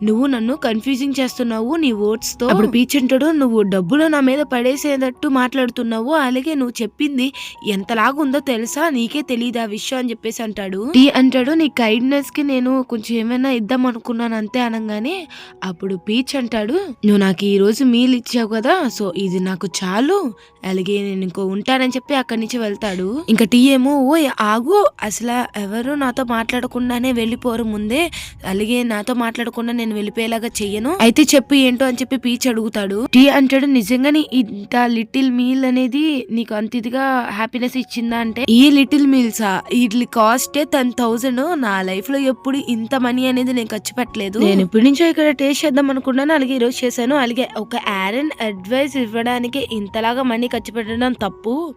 నువ్వు నన్ను కన్ఫ్యూజింగ్ చేస్తున్నావు నీ ఓట్స్తో. అప్పుడు పీచ్ అంటాడు నువ్వు డబ్బులు నా మీద పడేసేటట్టు మాట్లాడుతున్నావు అలాగే నువ్వు చెప్పింది ఎంతలాగుందో తెలుసా నీకే తెలియదు ఆ విషయం అని చెప్పేసి అంటాడు. టీ అంటాడు నీ కైండ్నెస్కి నేను కొంచెం ఏమైనా ఇద్దాం అనుకున్నాను అంతే అనగానే అప్పుడు పీచ్ అంటాడు నువ్వు నాకు ఈరోజు మీల్ ఇచ్చావు కదా సో ఇది నాకు చాలు. అలాగే నేను ఇంకో ఉంటానని చెప్పి అక్కడి నుంచి వెళ్తాడు. ఇంకా టీ ఏమో ఓ ఆగు. అసలు ఎవరు నాతో మాట్లాడకుండానే వెళ్ళిపోరు ముందే. అలాగే నాతో మాట్లాడకుండా నేను వెళ్ళిపోయేలాగా చెయ్యను. అయితే చెప్పు ఏంటో అని చెప్పి పీచ్ అడుగుతాడు. టీ అంటాడు నిజంగానే ఇంత లిటిల్ మీల్ అనేది నీకు అంత ఇదిగా హ్యాపీనెస్ ఇచ్చిందా అంటే? ఈ లిటిల్ మీల్సా? వీటి కాస్టే టెన్ థౌజండ్. నా లైఫ్లో ఎప్పుడు ఇంత మనీ అనేది నేను ఖర్చు పెట్టలేదు. నేను ఇప్పటి నుంచో ఇక్కడ టేస్ట్ చేద్దాం అనుకున్నాను అలాగే ఈ రోజు చేశాను. అలాగే ఒక యారన్ అడ్వైస్ ఇవ్వడానికి ఇంతలాగా మనీ ఖర్చు పెట్టడం తప్పు.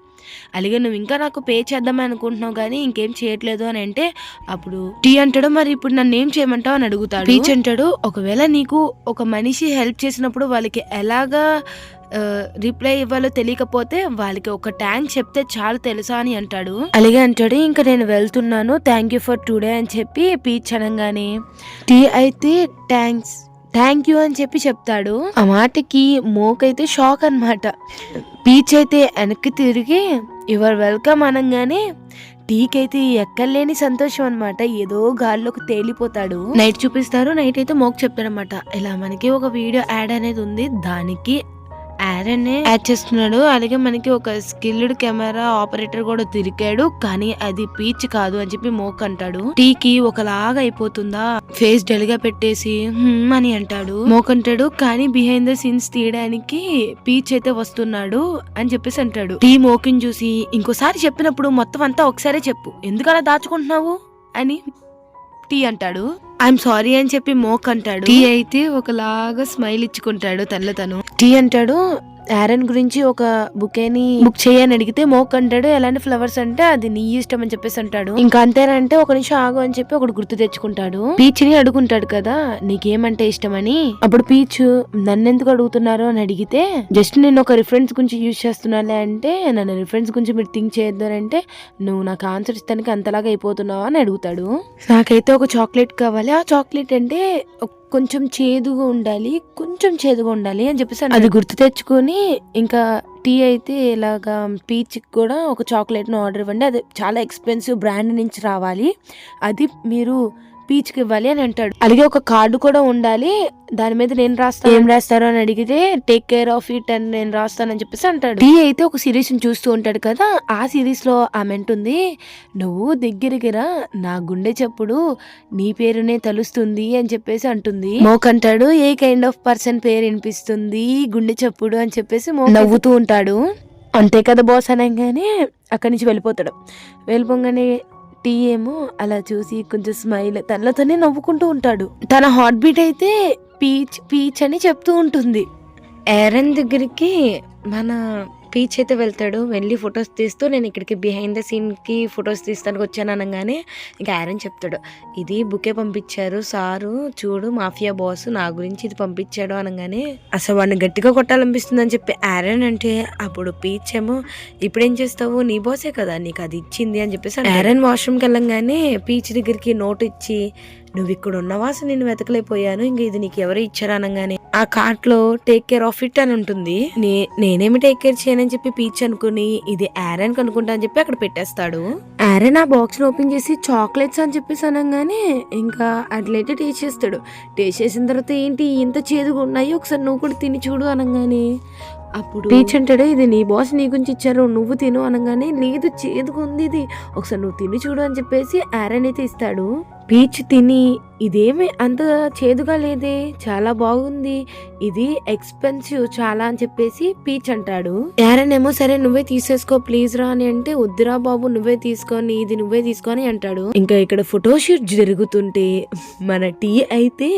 అలాగే నువ్వు ఇంకా నాకు పే చేద్దామని అనుకుంటున్నావు కానీ ఇంకేం చేయట్లేదు అని అంటే అప్పుడు టీ అంటాడు మరి ఇప్పుడు నన్ను ఏం చేయమంటావు? అని అడుగుతాడు. టీచ్ అంటాడు ఒకవేళ నీకు ఒక మనిషి హెల్ప్ చేసినప్పుడు వాళ్ళకి ఎలాగా రిప్లై ఇవ్వాలో తెలియకపోతే వాళ్ళకి ఒక ట్యాంక్ చెప్తే చాలు తెలుసా అని అంటాడు. అలాగే అంటాడు ఇంకా నేను వెళ్తున్నాను థ్యాంక్ యూ ఫర్ టుడే అని చెప్పి పీచ్ అనగానే టీ అయితే థ్యాంక్స్ థ్యాంక్ యూ అని చెప్పి చెప్తాడు. ఆ మాటకి మోకైతే షాక్ అనమాట పీచ్ అయితే వెనక్కి తిరిగి యువర్ వెల్కమ్ అనగానే టీకైతే ఎక్కర్లేని సంతోషం అనమాట ఏదో గాల్లోకి తేలిపోతాడు. నైట్ చూపిస్తారు నైట్ అయితే మోక్ చెప్తాడనమాట ఇలా మనకి ఒక వీడియో యాడ్ అనేది ఉంది దానికి యారన్ యాడ్ చేస్తున్నాడు. అలాగే మనకి ఒక స్కిల్డ్ కెమెరా ఆపరేటర్ కూడా దొరికాడు. కానీ అది పీచ్ కాదు అని చెప్పి మోక్ అంటాడు. టీకి ఒకలాగా అయిపోతుందా? ఫేస్ డల్గా పెట్టేసి అని అంటాడు. మోక్ అంటాడు. కానీ బిహైండ్ ద సీన్స్ తీయడానికి పీచ్ అయితే వస్తున్నాడు అని చెప్పేసి అంటాడు. టీ మోకిన్ చూసి ఇంకోసారి చెప్పినప్పుడు మొత్తం అంతా ఒకసారే చెప్పు. ఎందుకలా దాచుకుంటున్నావు? అని టీ అంటాడు. ఐఎమ్ సారీ అని చెప్పి మోక్ అంటాడు టీ అయితే ఒకలాగా స్మైల్ ఇచ్చుకుంటాడు తనలో తను. టీ అంటాడు యారన్ గురించి ఒక బుకేని బుక్ చేయని అడిగితే మోక్ అంటాడు ఎలాంటి ఫ్లవర్స్ అంటే అది నీ ఇష్టం అని చెప్పేసి అంటాడు. ఇంకా అంతేనంటే ఒక నిమిషం ఆగు అని చెప్పి ఒకడు గుర్తు తెచ్చుకుంటాడు. పీచ్ని అడుగుంటాడు కదా నీకేమంటే ఇష్టమని? అప్పుడు పీచ్ నన్నెందుకు అడుగుతున్నారు అని అడిగితే జస్ట్ నేను ఒక రిఫరెన్స్ గురించి యూజ్ చేస్తున్నానులే అంటే నన్ను రిఫరెన్స్ గురించి మీరు థింక్ చేయొద్దు అని అంటే నువ్వు నాకు ఆన్సర్ ఇస్తానికి అంతలాగా అయిపోతున్నావా? అని అడుగుతాడు. నాకైతే ఒక చాక్లెట్ కావాలి. ఆ చాక్లెట్ అంటే కొంచెం చేదుగా ఉండాలి కొంచెం చేదుగా ఉండాలి అని చెప్పేసి అది గుర్తు తెచ్చుకొని ఇంకా టీ అయితే ఇలాగా పీచ్ కూడా ఒక చాక్లెట్ను ఆర్డర్ ఇవ్వండి. అది చాలా ఎక్స్పెన్సివ్ బ్రాండ్ నుంచి రావాలి. అది మీరు పీచ్కి ఇవ్వాలి అని అంటాడు. అలాగే ఒక కార్డు కూడా ఉండాలి. దాని మీద నేను రాస్తాను. ఏం రాస్తారు అని అడిగితే టేక్ కేర్ ఆఫ్ ఇట్ అని నేను రాస్తానని చెప్పేసి అంటాడు. టీ అయితే ఒక సిరీస్ చూస్తూ ఉంటాడు కదా. ఆ సిరీస్లో ఆమె అంటుంది నువ్వు దగ్గరికి రా నా గుండె చప్పుడు నీ పేరునే తలుస్తుంది అని చెప్పేసి అంటుంది. మోక్ అంటాడు ఏ కైండ్ ఆఫ్ పర్సన్ పేరు వినిపిస్తుంది? గుండె చప్పుడు అని చెప్పేసి మోక్ నవ్వుతూ ఉంటాడు. అంతే కదా బాస్ అనగానే అక్కడి నుంచి వెళ్ళిపోతాడు. వెళ్ళిపోగానే టీ ఏమో అలా చూసి కొంచెం స్మైల్ తనలోతోనే నవ్వుకుంటూ ఉంటాడు. తన హార్ట్ బీట్ అయితే పీచ్ పీచ్ అని చెప్తూ ఉంటుంది. ఎరన్ దగ్గరికి మన పీచ్ అయితే వెళ్తాడు. వెళ్ళి ఫొటోస్ తీస్తూ నేను ఇక్కడికి బిహైండ్ ద సీన్కి ఫొటోస్ తీస్తానికి వచ్చాను అనగానే ఇంకా ఆరన్ చెప్తాడు. ఇది బుకే పంపించారు. సారు చూడు మాఫియా బాస్ నా గురించి ఇది పంపించాడు అనగానే అసలు వాడిని గట్టిగా కొట్టాలనిపిస్తుంది అని చెప్పి ఆరన్ అంటే అప్పుడు పీచ్ ఏమో ఇప్పుడేం చేస్తావు? నీ బాసే కదా నీకు అది ఇచ్చింది అని చెప్పేసి ఆరన్ వాష్రూమ్కి వెళ్ళంగానే పీచ్ దగ్గరికి నోట్ ఇచ్చి నువ్వు ఇక్కడ ఉన్నవా నేను వెతకలేకపోయాను. ఇంకా ఇది నీకు ఎవరు ఇచ్చారు? అనగానే ఆ కార్ట్లో టేక్ కేర్ ఆఫ్ ఇట్ అని ఉంటుంది. నే- నేనేమి టేక్ కేర్ చేయనని చెప్పి పీచ్ అనుకుని ఇది ఆరన్ అనుకుంటా అని చెప్పి అక్కడ పెట్టేస్తాడు. ఆరన్ ఆ బాక్స్ ఓపెన్ చేసి చాక్లెట్స్ అని చెప్పేసి అనగానే ఇంకా అట్లయితే టేస్ట్ చేస్తాడు. టేస్ట్ చేసిన తర్వాత ఏంటి? ఇంత చేదుగా ఉన్నాయి? ఒకసారి నువ్వు కూడా తిని చూడు అనగానే అప్పుడు పీచ్ అంటాడు ఇది నీ బాస్ నీ గురించి ఇచ్చారు. నువ్వు తిను అనగానే లేదు చేదుగా ఉంది ఇది. ఒకసారి నువ్వు తిని చూడు అని చెప్పేసి ఆరన్ అయితే ఇస్తాడు. పీచ్ తిని ఇదేమి అంత చేదుగా లేదే? చాలా బాగుంది. ఇది ఎక్స్పెన్సివ్ చాలా అని చెప్పేసి పీచ్ అంటాడు. యారన్ ఏమో సరే నువ్వే తీసేసుకో ప్లీజ్ రా అని అంటే వద్దురా బాబు నువ్వే తీసుకొని ఇది నువ్వే తీసుకొని అంటాడు. ఇంకా ఇక్కడ ఫోటోషూట్ జరుగుతుంటే మన టీ అయితే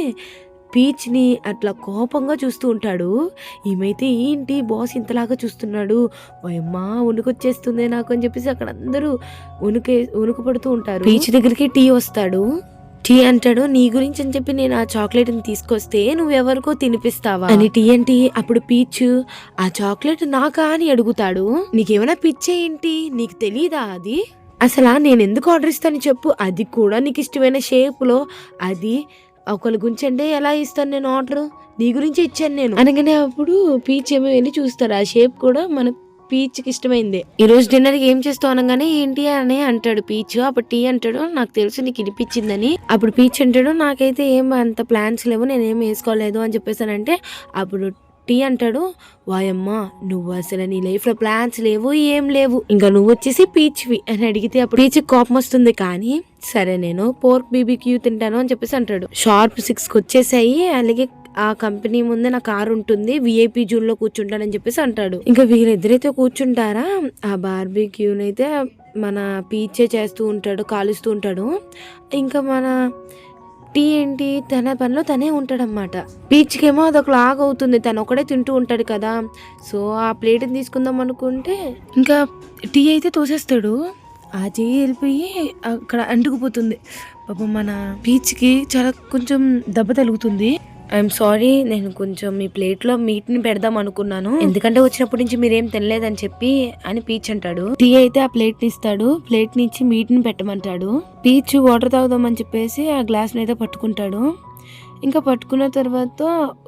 పీచ్ని అట్లా కోపంగా చూస్తూ ఉంటాడు. ఈమైతే ఏంటి బాస్ ఇంతలాగా చూస్తున్నాడు? ఓయమ్మా వణుకొచ్చేస్తుంది నాకు అని చెప్పేసి అక్కడ అందరూ వణుకే వణుకు పడుతూ ఉంటారు. పీచ్ దగ్గరికి టీ వస్తాడు. టీ అంటాడు నీ గురించి అని చెప్పి నేను ఆ చాక్లెట్ని తీసుకొస్తే నువ్వెవరికో తినిపిస్తావా? అని టీ అంటే అప్పుడు పీచ్ ఆ చాక్లెట్ నాకా? అని అడుగుతాడు. నీకేమైనా పిచ్చే ఏంటి? నీకు తెలీదా అది? అసలు నేను ఎందుకు ఆర్డర్ ఇస్తాను చెప్పు. అది కూడా నీకు ఇష్టమైన షేప్లో అది ఒకరి గురించి అంటే ఎలా ఇస్తాను నేను ఆర్డర్ నీ గురించి ఇచ్చాను నేను. అనగానే అప్పుడు పీచ్ ఏమో వెళ్ళి చూస్తాడు ఆ షేప్ కూడా మన పీచ్కి ఇష్టమైంది. ఈ రోజు డిన్నర్కి ఏం చేస్తావు అనగానే ఏంటి అని అంటాడు. పీచ్ అప్పుడు టీ అంటాడు. నాకు తెలుసు నీకు వినిపించిందని. అప్పుడు పీచ్ అంటాడు. నాకైతే ఏం అంత ప్లాన్స్ లేవు. నేనేం వేసుకోలేదు అని చెప్పేసానంటే అప్పుడు టీ అంటాడు. వాయమ్మ నువ్వు అసలు నీ లైఫ్లో ప్లాన్స్ లేవు ఏం లేవు. ఇంకా నువ్వు వచ్చేసి పీచ్వి అని అడిగితే అప్పుడు పీచ్ కోపం వస్తుంది. కానీ సరే నేను పోర్క్ బీబీక్యూ తింటాను అని చెప్పేసి అంటాడు. షార్ప్ సిక్స్కి వచ్చేసాయి. అలాగే ఆ కంపెనీ ముందే నా కారు ఉంటుంది. విఐపి జూన్లో కూర్చుంటానని చెప్పేసి అంటాడు. ఇంకా వీళ్ళిద్దరైతే కూర్చుంటారా? ఆ బార్బీక్యూనైతే మన పీచే చేస్తూ ఉంటాడు కాలుస్తూ ఉంటాడు. ఇంకా మన టీ ఏంటి? తన పనిలో తనే ఉంటాడనమాట పీచ్కేమో అదొక లాగ్ అవుతుంది తను ఒకడే తింటూ ఉంటాడు కదా. సో ఆ ప్లేట్ని తీసుకుందాం అనుకుంటే ఇంకా టీ అయితే తోసేస్తాడు. ఆ చెయ్యి వెళ్ళిపోయి అక్కడ అంటుకుపోతుంది. పాపం మన పీచ్కి చాలా కొంచెం దెబ్బ తగులుతుంది. ఐఎమ్ సారీ నేను కొంచెం మీ ప్లేట్లో మీట్ని పెడదాం అనుకున్నాను. ఎందుకంటే వచ్చినప్పటి నుంచి మీరేం తినలేదని చెప్పి అని పీచ్ అంటాడు. టీ అయితే ఆ ప్లేట్ని ఇస్తాడు. ప్లేట్ని ఇచ్చి మీట్ని పెట్టమంటాడు. పీచ్ వాటర్ తాగుదామని చెప్పేసి ఆ గ్లాస్ని అయితే పట్టుకుంటాడు. ఇంకా పట్టుకున్న తర్వాత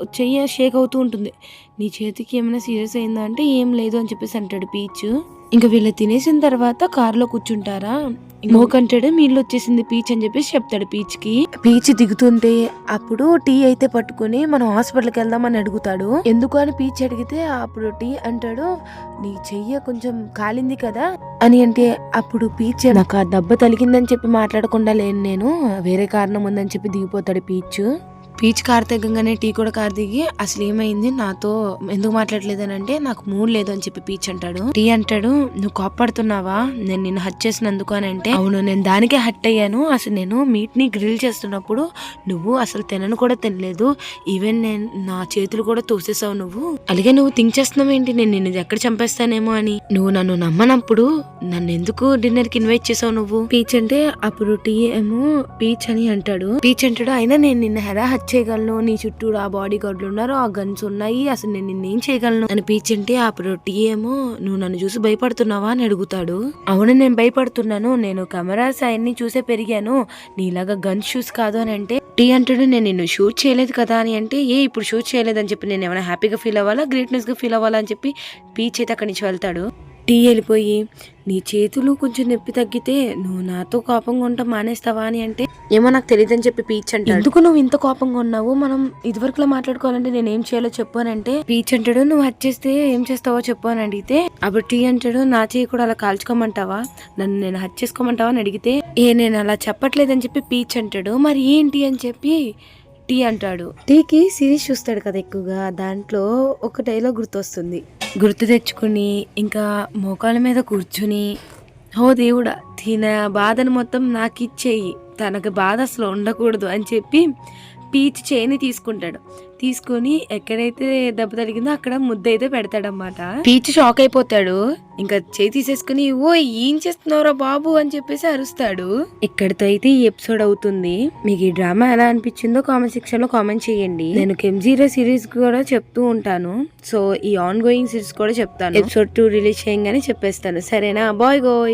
చెయ్యి షేక్ అవుతూ ఉంటుంది. నీ చేతికి ఏమైనా సీరియస్ అయిందా అంటే ఏం లేదు అని చెప్పేసి అంటాడు పీచ్. ఇంకా వీళ్ళు తినేసిన తర్వాత కారులో కూర్చుంటారా? మోకంటాడు మీళ్ళు వచ్చేసింది పీచ్ అని చెప్పేసి చెప్తాడు పీచ్కి పీచ్ దిగుతుంటే అప్పుడు టీ అయితే పట్టుకుని మనం హాస్పిటల్కి వెళ్దామని అడుగుతాడు. ఎందుకు? అని పీచ్ అడిగితే అప్పుడు టీ అంటాడు నీ చెయ్య కొంచెం కాలింది కదా అని అంటే అప్పుడు పీచ్ నాకు ఆ దెబ్బ తలిగిందని చెప్పి మాట్లాడకుండా లేను నేను. వేరే కారణం ఉందని చెప్పి దిగిపోతాడు పీచ్. పీచ్ కార్ దిగంగానే టీ కూడా కార్ దిగి అసలు ఏమైంది? నాతో ఎందుకు మాట్లాడలేదని అంటే నాకు మూడ్ లేదు అని చెప్పి పీచ్ అంటాడు. టీ అంటాడు నువ్వు కోప్పడుతున్నావా నేను నిన్ను హట్ చేసినందుకు అని అంటే అవును నేను దానికే హట్ అయ్యాను. అసలు నేను మీట్ని గ్రిల్ చేస్తున్నప్పుడు నువ్వు అసలు తినను కూడా తినలేదు. ఈవెన్ నేను నా చేతులు కూడా తోసేసావు నువ్వు. అలాగే నువ్వు థింక్ చేస్తున్నావు ఏంటి? నేను నిన్ను ఎక్కడ చంపేస్తానేమో అని. నువ్వు నన్ను నమ్మనప్పుడు నన్ను ఎందుకు డిన్నర్కి ఇన్వైట్ చేసావు నువ్వు? పీచ్ అంటే అప్పుడు టీ ఏమో పీచ్ అని అంటాడు. పీచ్ అంటాడు అయినా నేను నిన్న హెరా హత్య చేయగలను? నీ చుట్టూ ఆ బాడీ గార్డులు ఉన్నారు ఆ గన్స్ ఉన్నాయి. అసలు నేను నిన్నేం చేయగలను? అని పీచ్ అప్పుడు టీ ఏమో నువ్వు నన్ను చూసి భయపడుతున్నావా? అని అడుగుతాడు. అవును నేను భయపడుతున్నాను. నేను కెమెరాస్ అవన్నీ చూసే పెరిగాను. నీలాగా గన్స్ షూస్ కాదు అని అంటే టీ అంటాడు నేను నిన్ను షూట్ చేయలేదు కదా అని అంటే ఏ ఇప్పుడు షూట్ చేయలేదని చెప్పి నేను ఏమైనా హ్యాపీగా ఫీల్ అవ్వాలా? గ్రేట్నెస్గా ఫీల్ అవ్వాలా? అని చెప్పి పీచ్ అయితే అక్కడి నుంచి వెళ్తాడు. టీ వెళ్ళిపోయి నీ చేతులు కొంచెం నొప్పి తగ్గితే నువ్వు నాతో కోపంగా ఉంటా మానేస్తావా అని అంటే ఏమో నాకు తెలియదని చెప్పి పీచ్ అంటాడు. ఎందుకు నువ్వు ఇంత కోపంగా ఉన్నావు మనం ఇదివరకులా మాట్లాడుకోవాలంటే నేను ఏం చేయాలో చెప్పు అని అంటే పీచ్ అంటాడు నువ్వు హత్య చేస్తే ఏం చేస్తావో చెప్పు అని అడిగితే అప్పుడు టీ అంటాడు నా చేయి కూడా అలా కాల్చుకోమంటావా? నన్ను నేను హత్య చేసుకోమంటావా? అని అడిగితే ఏ నేను అలా చెప్పట్లేదని చెప్పి పీచ్ అంటాడు. మరి ఏంటి? అని చెప్పి టీ అంటాడు. టీకి సిరీస్ చూస్తాడు కదా ఎక్కువగా దాంట్లో ఒక డైలాగ్ గుర్తొస్తుంది. గుర్తు తెచ్చుకుని ఇంకా మోకాల మీద కూర్చుని ఓ దేవుడా తిన బాధను మొత్తం నాకు ఇచ్చేయి తనకు బాధ అసలు ఉండకూడదు అని చెప్పి పీచ్ చేయిని తీసుకుంటాడు. తీసుకొని ఎక్కడైతే దెబ్బ తగిలిందో అక్కడ ముద్ద అయితే పెడతాడన్నమాట. పీచ్ షాక్ అయిపోతాడు. ఇంకా చేయి తీసేసుకుని ఓ ఏం చేస్తున్నావురా బాబు? అని చెప్పేసి అరుస్తాడు. ఇక్కడితో అయితే ఈ ఎపిసోడ్ అవుతుంది. మీకు ఈ డ్రామా ఎలా అనిపించిందో కామెంట్ సెక్షన్లో కామెంట్ చేయండి. నేను కెమ్జీరో సిరీస్ కూడా చెప్తూ ఉంటాను. సో ఈ ఆన్ గోయింగ్ సిరీస్ కూడా చెప్తాను. ఎపిసోడ్ టూ రిలీజ్ చేయగానే చెప్పేస్తాను. సరేనా? బాయ్ గోయ్.